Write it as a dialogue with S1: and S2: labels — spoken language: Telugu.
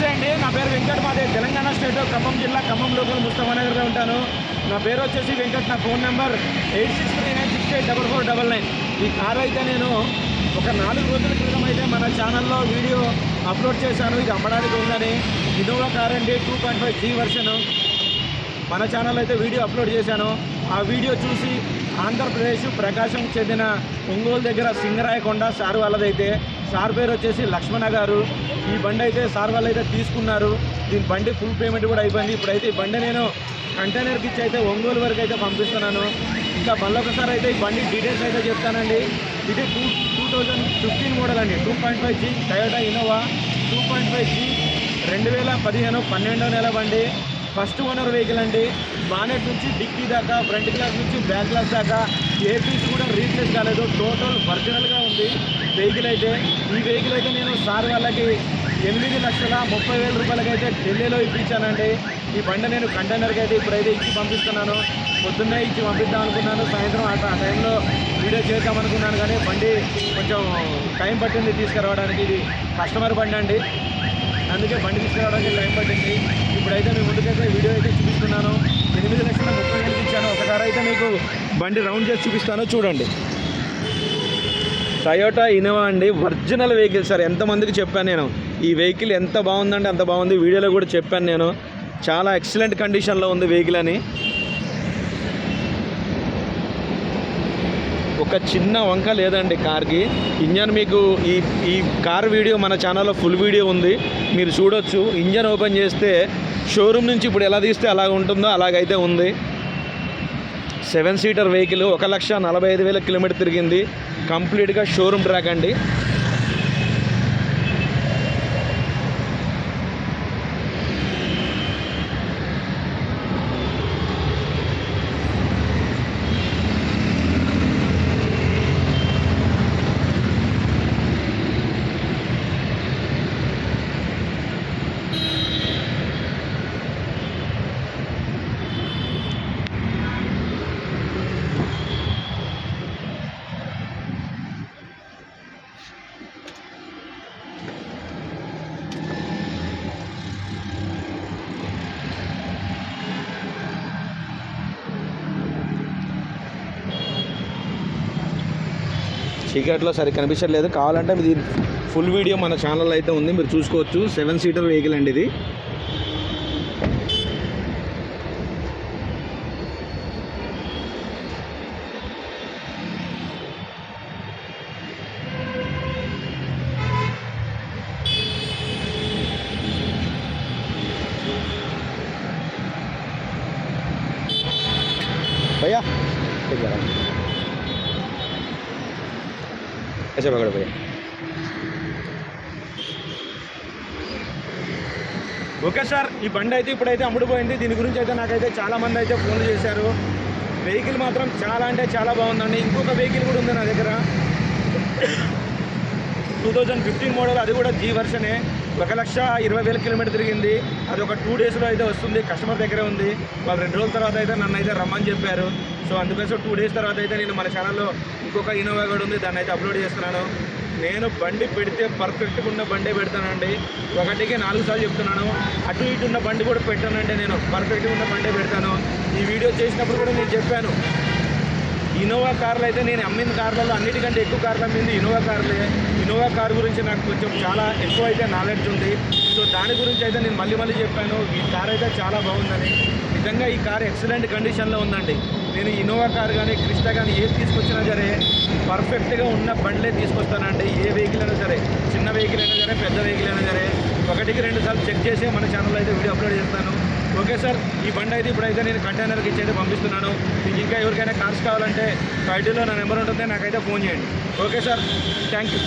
S1: నమస్తే అండి. నా పేరు వెంకట్ మాదే. తెలంగాణ స్టేట్ ఖమ్మం జిల్లా ఖమ్మం లోకల్ ముస్తమానగర్లో ఉంటాను. నా పేరు వచ్చేసి వెంకట్. నా phone number eight six three nine six eight double four double nine. ఈ కార్ అయితే నేను ఒక నాలుగు రోజుల క్రితం అయితే మన ఛానల్లో వీడియో అప్లోడ్ చేశాను. ఇది అమ్మడానికి ఉందని. ఇన్నోవా కార్ అండి. Two point five G version. మన ఛానల్ అయితే వీడియో అప్లోడ్ చేశాను. ఆ వీడియో చూసి ఆంధ్రప్రదేశ్ ప్రకాశం చెందిన ఒంగోలు దగ్గర సింగరాయకొండ సార్ వాళ్ళదైతే. సార్ పేరు వచ్చేసి లక్ష్మణ గారు. ఈ బండి అయితే సార్ వాళ్ళైతే తీసుకున్నారు. దీని బండి ఫుల్ పేమెంట్ కూడా అయిపోయింది. ఇప్పుడైతే ఈ బండి నేను కంటైనర్కి ఇచ్చి అయితే ఒంగోలు వరకు అయితే పంపిస్తున్నాను. ఇంకా మళ్ళొకసారి అయితే ఈ బండి డీటెయిల్స్ అయితే చెప్తానండి. ఇది two two thousand fifteen model అండి. Two point five G Toyota Innova two point five G రెండు వేల పదిహేను పన్నెండో నెల బండి. ఫస్ట్ ఓనర్ వెహికల్ అండి. బానెట్ నుంచి డిక్కీ దాకా ఫ్రంట్ గ్లాస్ నుంచి బ్యాక్ గ్లాస్ దాకా. ఏ పీస్ కూడా రీప్లేస్ కాలేదు. టోటల్ ఒరిజినల్గా ఉంది వెహికల్ అయితే. ఈ వెహికల్ అయితే నేను సార్ వాళ్ళకి ఎనిమిది లక్షల ముప్పై వేల రూపాయలకి అయితే ఢిల్లీలో ఇప్పించానండి. ఈ బండి నేను కంటైనర్కి అయితే ఇప్పుడైతే ఇచ్చి పంపిస్తున్నాను. పొద్దున్నే ఇచ్చి పంపిద్దాం అనుకున్నాను. సాయంత్రం ఆ ఆ టైంలో వీడియో చేద్దామనుకున్నాను కానీ బండి కొంచెం టైం పట్టింది తీసుకురావడానికి. ఇది కస్టమర్ బండి అండి. అందుకే బండి తీసుకురావడానికి టైం పట్టింది. ఇప్పుడైతే మీ ముందుకైతే వీడియో అయితే చూపిస్తున్నాను. ఎనిమిది లక్షల ముప్పై వేలకి ఇచ్చాను. ఒకసారి అయితే మీకు బండి రౌండ్ చేసి చూపిస్తాను. చూడండి. టయోటా ఇనోవా అండి. ఒరిజినల్ వెహికల్ సార్ ఎంతమందికి చెప్పాను నేను. ఈ వెహికల్ ఎంత బాగుందంటే అంత బాగుంది. వీడియోలో కూడా చెప్పాను నేను. చాలా ఎక్సలెంట్ కండిషన్లో ఉంది వెహికల్ అని. ఒక చిన్న వంక లేదండి కార్కి. ఇంజన్ మీకు ఈ ఈ కార్ వీడియో మన ఛానల్లో ఫుల్ వీడియో ఉంది. మీరు చూడొచ్చు. ఇంజన్ ఓపెన్ చేస్తే షోరూమ్ నుంచి ఇప్పుడు ఎలా తీస్తే అలాగ ఉంటుందో అలాగైతే ఉంది. సెవెన్ సీటర్ వెహికల్ ఒక లక్ష నలభై ఐదు వేల కిలోమీటర్ తిరిగింది. కంప్లీట్గా షోరూమ్ ట్రాక్ అండి. చీకట్లో సరి కనిపించట్లేదు కావాలంటే ఇది ఫుల్ వీడియో మన ఛానల్లో అయితే ఉంది మీరు చూసుకోవచ్చు సెవెన్ సీటర్ వెహికల్ అండి ఇది भैया ठीक है ऐसे पकड़ो भैया ఓకే సార్ ఈ బండి అయితే ఇప్పుడైతే అమ్ముడుపోయింది దీని గురించి అయితే నాకైతే చాలా మంది అయితే ఫోన్ చేశారు వెహికల్ మాత్రం చాలా అంటే చాలా బాగుందండి ఇంకొక వెహికల్ కూడా ఉంది నా దగ్గర టూ థౌజండ్ ఫిఫ్టీన్ మోడల్ అది కూడా జీ వర్షనే ఒక లక్ష ఇరవై వేల కిలోమీటర్ తిరిగింది. అది ఒక టూ డేస్లో అయితే వస్తుంది. కస్టమర్ దగ్గరే ఉంది. వాళ్ళు రెండు రోజుల తర్వాత అయితే నన్ను అయితే రమ్మని చెప్పారు. సో అందుకోసం టూ డేస్ తర్వాత అయితే నేను మన ఛానల్లో ఇంకొక ఇన్నోవా కూడా ఉంది. దాన్ని అయితే అప్లోడ్ చేస్తున్నాను. నేను బండి పెడితే పర్ఫెక్ట్గా ఉన్న బండే పెడతానండి. ఒకటికి నాలుగు సార్లు చెప్తున్నాను. అటు ఇటు ఉన్న బండి కూడా పెట్టానంటే నేను. పర్ఫెక్ట్గా ఉన్న బండే పెడతాను. ఈ వీడియో చేసినప్పుడు కూడా నేను చెప్పాను. ఇన్నోవా కార్లు అయితే నేను అమ్మిన కార్లలో అన్నిటికంటే ఎక్కువ కార్లు అమ్మింది ఇన్నోవా కార్లే. ఇన్నోవా కార్ గురించి నాకు కొంచెం చాలా ఎక్కువ అయితే నాలెడ్జ్ ఉంది. సో దాని గురించి అయితే నేను మళ్ళీ మళ్ళీ చెప్పాను. ఈ కార్ అయితే చాలా బాగుందని. నిజంగా ఈ కార్ ఎక్సలెంట్ కండిషన్లో ఉందండి. నేను ఇన్నోవా కార్ కానీ క్రిస్టా కానీ ఏది తీసుకొచ్చినా సరే పర్ఫెక్ట్గా ఉన్న బండ్లే తీసుకొస్తానండి. ఏ వెహికల్ అయినా సరే చిన్న వెహికల్ అయినా సరే పెద్ద వెహికల్ అయినా సరే. ఒకటికి రెండు సార్లు చెక్ చేసి మన ఛానల్లో అయితే వీడియో అప్లోడ్ చేస్తాను. ఓకే సార్ ఈ బండి అయితే ఇప్పుడైతే నేను కంటైనర్కి ఇచ్చేది పంపిస్తున్నాను. మీకు ఇంకా ఎవరికైనా కార్స్ కావాలంటే టైటిల్లో నా నెంబర్ ఉంటుంది నాకైతే ఫోన్ చేయండి. Okay sir thank you